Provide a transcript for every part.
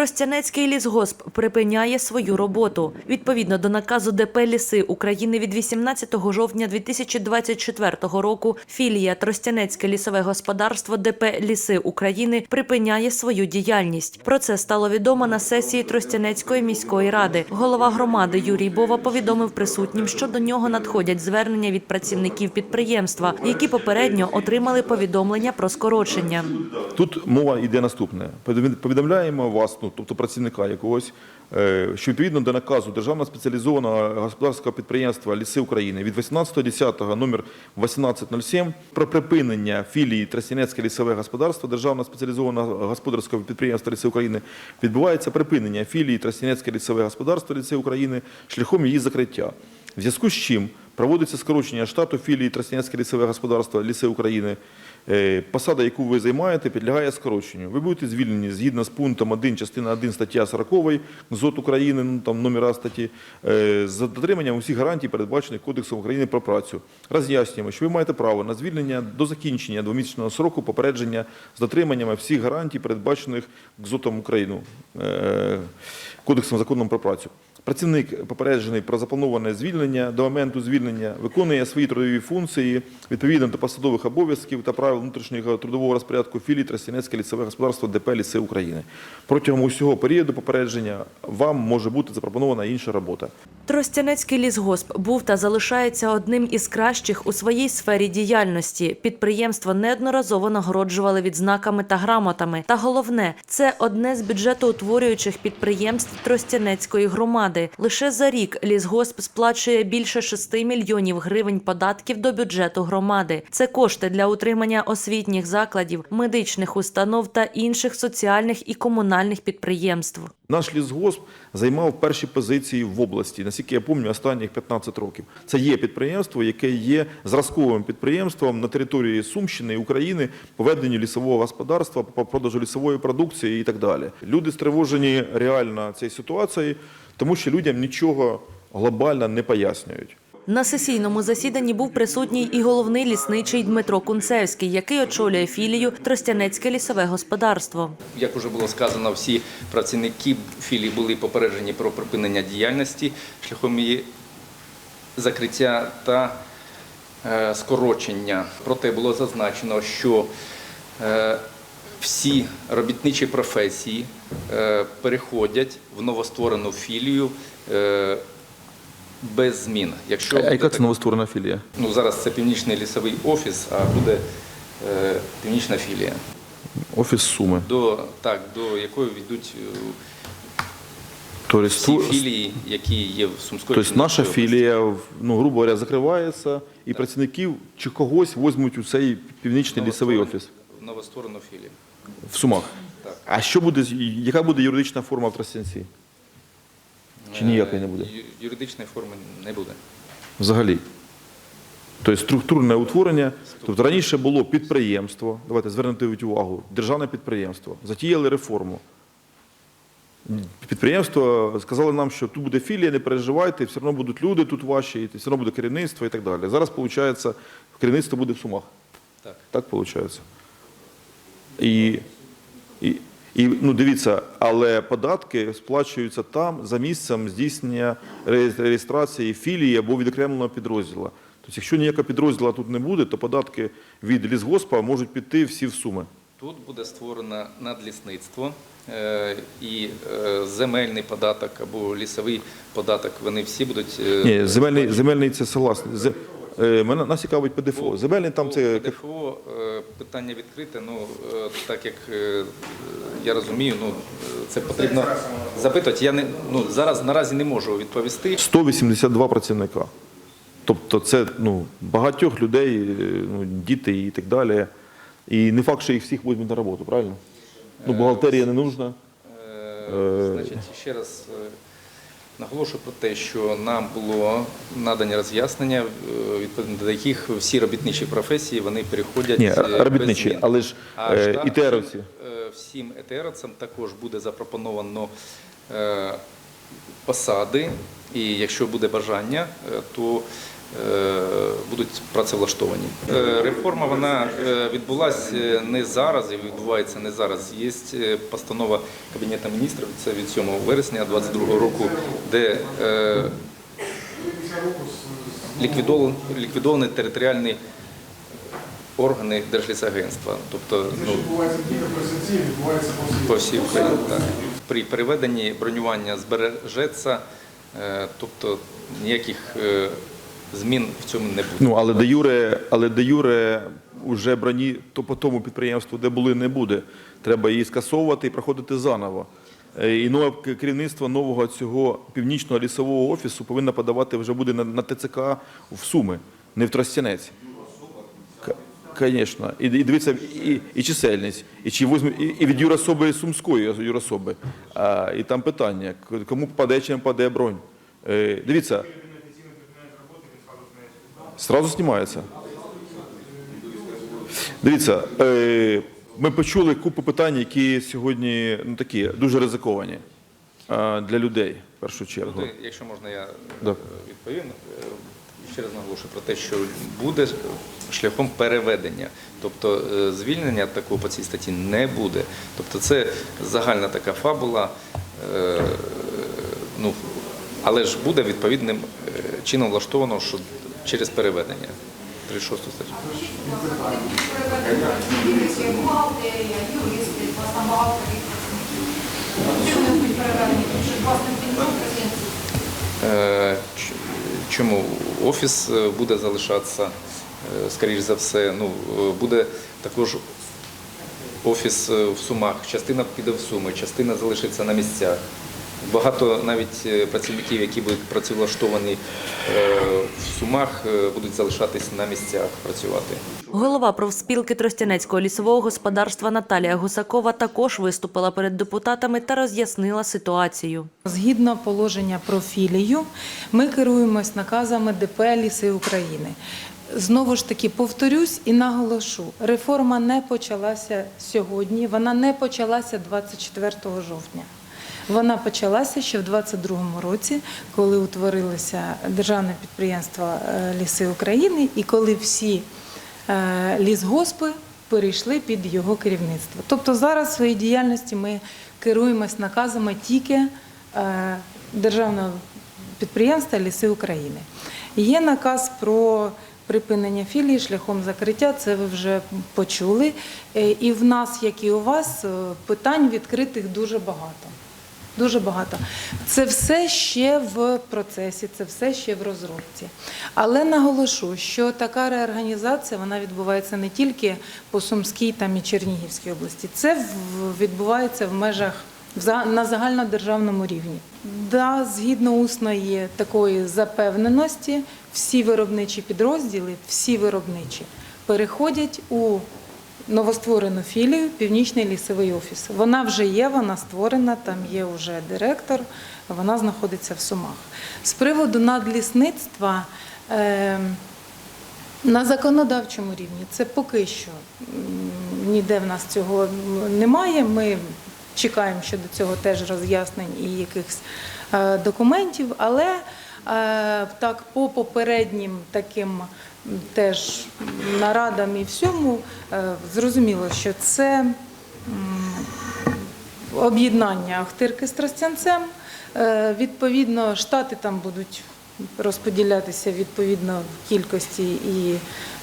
Тростянецький лісгосп припиняє свою роботу. Відповідно до наказу ДП «Ліси України від 18 жовтня 2024 року філія Тростянецьке лісове господарство ДП «Ліси України припиняє свою діяльність. Про це стало відомо на сесії Тростянецької міської ради. Голова громади Юрій Бова повідомив присутнім, що до нього надходять звернення від працівників підприємства, які попередньо отримали повідомлення про скорочення. Тут мова йде наступне. Повідом- Повідомляємо вас, ну, тобто працівника якогось, е, що відповідно до наказу Державного спеціалізованого господарського підприємства Ліси України від 18.10 номер 1807 про припинення філії Тростянецьке лісове господарство Державного спеціалізованого господарського підприємства Ліси України відбувається припинення філії Тростянецьке лісове господарство Ліси України шляхом її закриття. В зв'язку з чим проводиться скорочення штату філії Тростянецьке лісове господарство Ліси України. Е, Посада, яку ви займаєте, підлягає скороченню. Ви будете звільнені згідно з пунктом 1 частина 1 стаття 40 ЗОТ України, ну там номера статті, е, з дотриманням усіх гарантій, передбачених Кодексом України про працю. Роз'яснюємо, що ви маєте право на звільнення до закінчення двомісячного сроку попередження з дотриманням всіх гарантій, передбачених ЗОТом України, е, Кодексом законом про працю. Працівник попереджений про заплановане звільнення до моменту звільнення виконує свої трудові функції відповідно до посадових обов'язків та правил внутрішнього трудового розпорядку філії Тростянецьке лісове господарство ДП «Ліси України. Протягом усього періоду попередження вам може бути запропонована інша робота. Тростянецький лісгосп був та залишається одним із кращих у своїй сфері діяльності. Підприємство неодноразово нагороджували відзнаками та грамотами. Та головне, це одне з бюджетоутворюючих підприємств Тростянецької громади. Лише за рік лісгосп сплачує більше 6 мільйонів гривень податків до бюджету громади. Це кошти для утримання освітніх закладів, медичних установ та інших соціальних і комунальних підприємств. Наш лісгосп займав перші позиції в області, наскільки я пам'ятаю, останніх 15 років. Це є підприємство, яке є зразковим підприємством на території Сумщини і України по веденню лісового господарства, по продажу лісової продукції і так далі. Люди стривожені реально цією ситуацією, тому що людям нічого глобально не пояснюють. На сесійному засіданні був присутній і головний лісничий Дмитро Кунцевський, який очолює філію Тростянецьке лісове господарство. Як вже було сказано, всі працівники філії були попереджені про припинення діяльності шляхом її закриття та е, скорочення. Проте було зазначено, що е, всі робітничі професії е, переходять в новостворену філію е, без змін. Якщо А яка це так- новостворена філія? ну, зараз це північний лісовий офіс, а буде е, північна філія Офіс Суми. до так, до якої війдуть е, всі філії, які є в Сумської Тобто наша філія, ну, грубо говоря, закривається, і працівників чи когось візьмуть у цей північний лісовий офіс новостворену філію. В Сумах. А що буде, яка буде юридична форма в Тростянці? Чи ніякої не буде? Е, Юридичної форми не буде. Взагалі. Тобто структурне утворення. Тобто раніше було підприємство, давайте звернете увагу, державне підприємство, затіяли реформу. Підприємство сказали нам, що тут буде філія, не переживайте, все одно будуть люди тут ваші, і все одно буде керівництво і так далі. Зараз, виходить, керівництво буде в Сумах. Так. Так виходить. І, і, і ну, дивіться, але податки сплачуються там за місцем здійснення реєс- реєстрації філії або відокремленого підрозділу. Тобто, якщо ніякого підрозділу тут не буде, то податки від лісгоспа можуть піти всі в суми. Тут буде створено надлісництво е, і е, земельний податок або лісовий податок. Вони всі будуть е, Ні, земельний, земельний це согласний. Е, Мене нас цікавить ПДФО. Земельний там По це ПДФО е, питання відкрите. Ну е, так як я розумію, ну це потрібно запитувати. Я не ну зараз наразі не можу відповісти. 182 працівника. Тобто це ну, багатьох людей, ну, діти і так далі. І не факт, що їх всіх візьмуть на роботу, правильно? Ну, бухгалтерія не нужна. Значить, ще раз наголошую про те, що нам було надані роз'яснення, е, відповідно до яких всі робітничі професії вони переходять Ні, е, робітничі, змін. але ж е, ІТРовці. всім, етеровцям також буде запропоновано е, посади, і якщо буде бажання, е, то е, будуть працевлаштовані. Е, Реформа вона е, відбулася не зараз і відбувається не зараз. Є е, постанова Кабінету міністрів, це від 7 вересня 2022 року, де е, ліквідовані, територіальні органи Держлісагентства. Тобто, ну, по всій. по всій Україні. Так. При переведенні бронювання збережеться, е, тобто ніяких е, змін в цьому не буде. Ну, але де Юре, але де Юре вже броні то по тому підприємству, де були, не буде. Треба її скасовувати і проходити заново. Е, І нове керівництво нового цього північного лісового офісу повинно подавати вже буде на, на ТЦК в Суми, не в Тростянець. Звісно. І, і дивіться, і, і чисельність, і, чи візьме, і, і від юрособи Сумської юрособи. А, і там питання, кому паде чи не паде бронь. Е, дивіться, Сразу знімається. Дивіться, е, ми почули купу питань, які сьогодні ну, такі дуже ризиковані е, для людей в першу чергу. Тобто, Якщо можна, я е, відповім. Ще раз наголошую про те, що буде шляхом переведення. Тобто звільнення такого по цій статті не буде. Тобто це загальна така фабула, ну, але ж буде відповідним чином влаштовано, що через переведення. 36 статтю. Бухгалтерія, юристи, у вас там багато працівників. Чому не будуть переведені? Тому що Е, Чому офіс е, буде залишатися, е, скоріш за все, ну, буде також офіс в Сумах, частина піде в Суми, частина залишиться на місцях. Багато навіть е, працівників, які будуть працевлаштовані е, в Сумах, е, будуть залишатись на місцях працювати. Голова профспілки Тростянецького лісового господарства Наталія Гусакова також виступила перед депутатами та роз'яснила ситуацію. Згідно положення про філію, ми керуємось наказами ДП Ліси України. Знову ж таки повторюсь і наголошу: реформа не почалася сьогодні, вона не почалася 24 жовтня. Вона почалася ще в 22-му році, коли утворилося державне підприємство е, Ліси України, і коли всі е, лісгоспи перейшли під його керівництво. Тобто зараз в своїй діяльності ми керуємось наказами тільки е, державного підприємства Ліси України. Є наказ про припинення філії шляхом закриття, це ви вже почули. І в нас, як і у вас, питань відкритих дуже багато. Дуже багато. Це все ще в процесі, це все ще в розробці. Але наголошу, що така реорганізація вона відбувається не тільки по Сумській там і Чернігівській області. Це відбувається в межах на загальнодержавному рівні. Да, згідно усної такої запевненості, всі виробничі підрозділи, всі виробничі переходять у новостворену філію Північний лісовий офіс. Вона вже є, вона створена, там є вже директор, вона знаходиться в Сумах. З приводу надлісництва. Е, на законодавчому рівні це поки що ніде в нас цього немає. Ми чекаємо щодо цього теж роз'яснень і якихось е, документів, але е, так по попереднім таким теж нарадам і всьому е, зрозуміло, що це об'єднання Ахтирки з Тростянцем. Е, Відповідно, штати там будуть розподілятися відповідно в кількості, і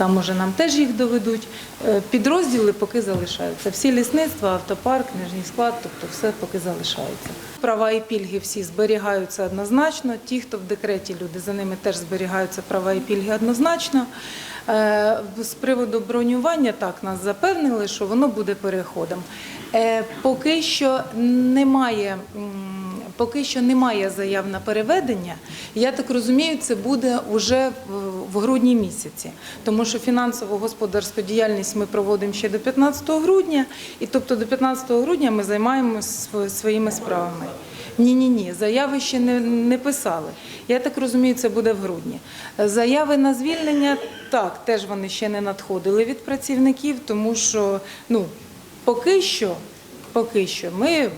там уже нам теж їх доведуть. Е, Підрозділи поки залишаються. Всі лісництва, автопарк, нижній склад, тобто все поки залишається. Права і пільги всі зберігаються однозначно. Ті, хто в декреті люди, за ними теж зберігаються права і пільги однозначно. Е, З приводу бронювання так нас запевнили, що воно буде переходом. Е, Поки що немає. Поки що немає заяв на переведення. Я так розумію, це буде вже в- грудні місяці, тому фінансово-господарську діяльність ми проводимо ще до 15 грудня, і тобто до 15 грудня ми займаємося своїми справами. Ні, ні, ні, заяви ще не, не писали. Я так розумію, це буде в грудні. Заяви на звільнення так, теж вони ще не надходили від працівників, тому що ну поки що, поки що ми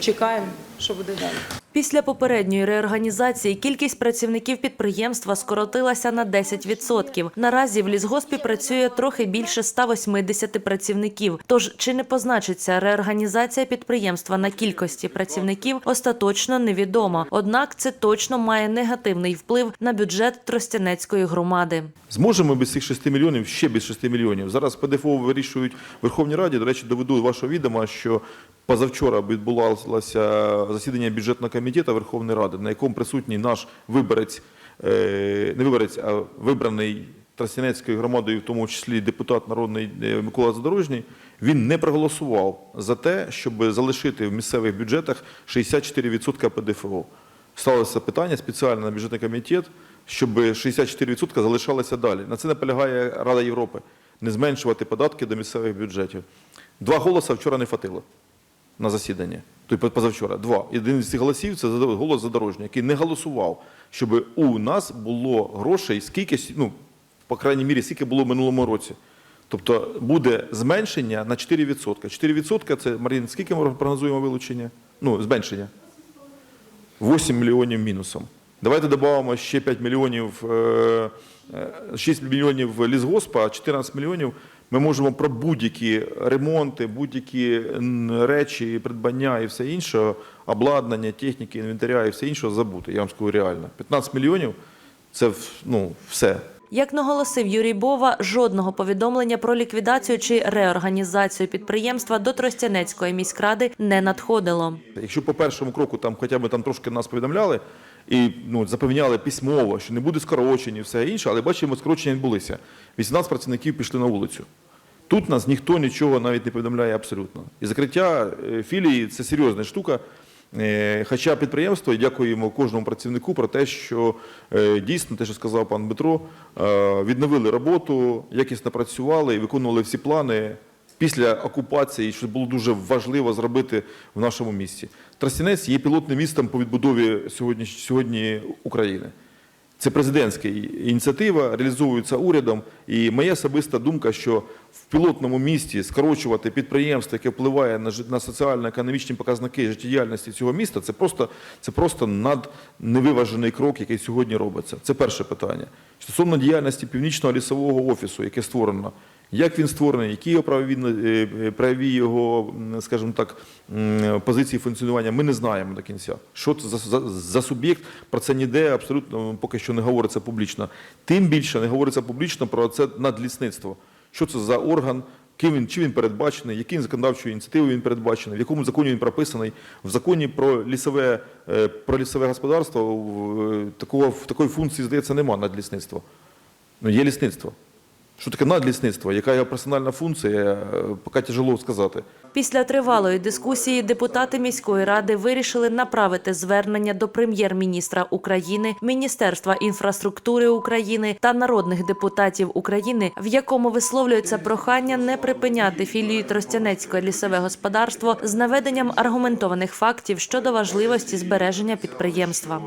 чекаємо, що буде далі. Після попередньої реорганізації кількість працівників підприємства скоротилася на 10%. Наразі в лісгоспі працює трохи більше 180 працівників. Тож чи не позначиться реорганізація підприємства на кількості працівників, остаточно невідомо. Однак це точно має негативний вплив на бюджет Тростянецької громади. Зможемо без цих 6 мільйонів, ще без 6 мільйонів. Зараз ПДФО вирішують в Верховній Раді. До речі, доведу вашого відома, що позавчора відбулося засідання бюджетного комітету Верховної Ради, на якому присутній наш виборець, е, не виборець, а вибраний Тростянецькою громадою, в тому числі депутат народний е, Микола Задорожній. Він не проголосував за те, щоб залишити в місцевих бюджетах 64% ПДФО. Сталося питання спеціально на бюджетний комітет, щоб 64% залишалося далі. На це наполягає Рада Європи. Не зменшувати податки до місцевих бюджетів. Два голоси вчора не хватило на засідання. Тобто позавчора. Два. Один з цих голосів це голос Задорожнього, який не голосував, щоб у нас було грошей скільки, ну, по крайній мірі, скільки було в минулому році. Тобто буде зменшення на 4%. 4% це, Марін, скільки ми прогнозуємо вилучення? Ну, зменшення. 8 мільйонів мінусом. Давайте додамо ще 5 мільйонів, е, е, 6 мільйонів лісгоспа, а 14 мільйонів ми можемо про будь-які ремонти, будь-які речі, придбання і все інше, обладнання, техніки, інвентаря і все інше забути. Я вам скажу реально. 15 мільйонів це ну, все. Як наголосив Юрій Бова, жодного повідомлення про ліквідацію чи реорганізацію підприємства до Тростянецької міськради не надходило. Якщо по першому кроку там хоча б там трошки нас повідомляли і ну, запевняли письмово, що не буде скорочень і все інше, але бачимо, скорочення відбулися. 18 працівників пішли на вулицю. Тут нас ніхто нічого навіть не повідомляє абсолютно. І закриття е, філії це серйозна штука. Е, Хоча підприємство, дякуємо кожному працівнику про те, що е, дійсно, те, що сказав пан Дмитро, відновили роботу, якісно працювали і виконували всі плани після окупації, що було дуже важливо зробити в нашому місті. Тростянець є пілотним містом по відбудові сьогодні, сьогодні України. Це президентська ініціатива, реалізовується урядом. І моя особиста думка, що в пілотному місті скорочувати підприємство, яке впливає на, на соціально-економічні показники життєдіяльності цього міста, це просто, це просто надневиважений крок, який сьогодні робиться. Це перше питання. Стосовно діяльності північного лісового офісу, яке створено, як він створений, які його правові, е, е, правові його, скажімо так, позиції функціонування, ми не знаємо до кінця. Що це за, за, за суб'єкт, про це ніде абсолютно поки що не говориться публічно. Тим більше не говориться публічно про це надлісництво. Що це за орган, ким він, чи він передбачений, яким законодавчою ініціативою він передбачений, в якому законі він прописаний. В законі про лісове, е, про лісове господарство такого, в такої функції, здається, немає надлісництва. Ну, є лісництво. Що таке надлісництво? Яка його персональна функція, е, поки тяжело сказати. Після тривалої дискусії депутати міської ради вирішили направити звернення до прем'єр-міністра України, Міністерства інфраструктури України та народних депутатів України, в якому висловлюється прохання не припиняти філію Тростянецьке лісове господарство з наведенням аргументованих фактів щодо важливості збереження підприємства.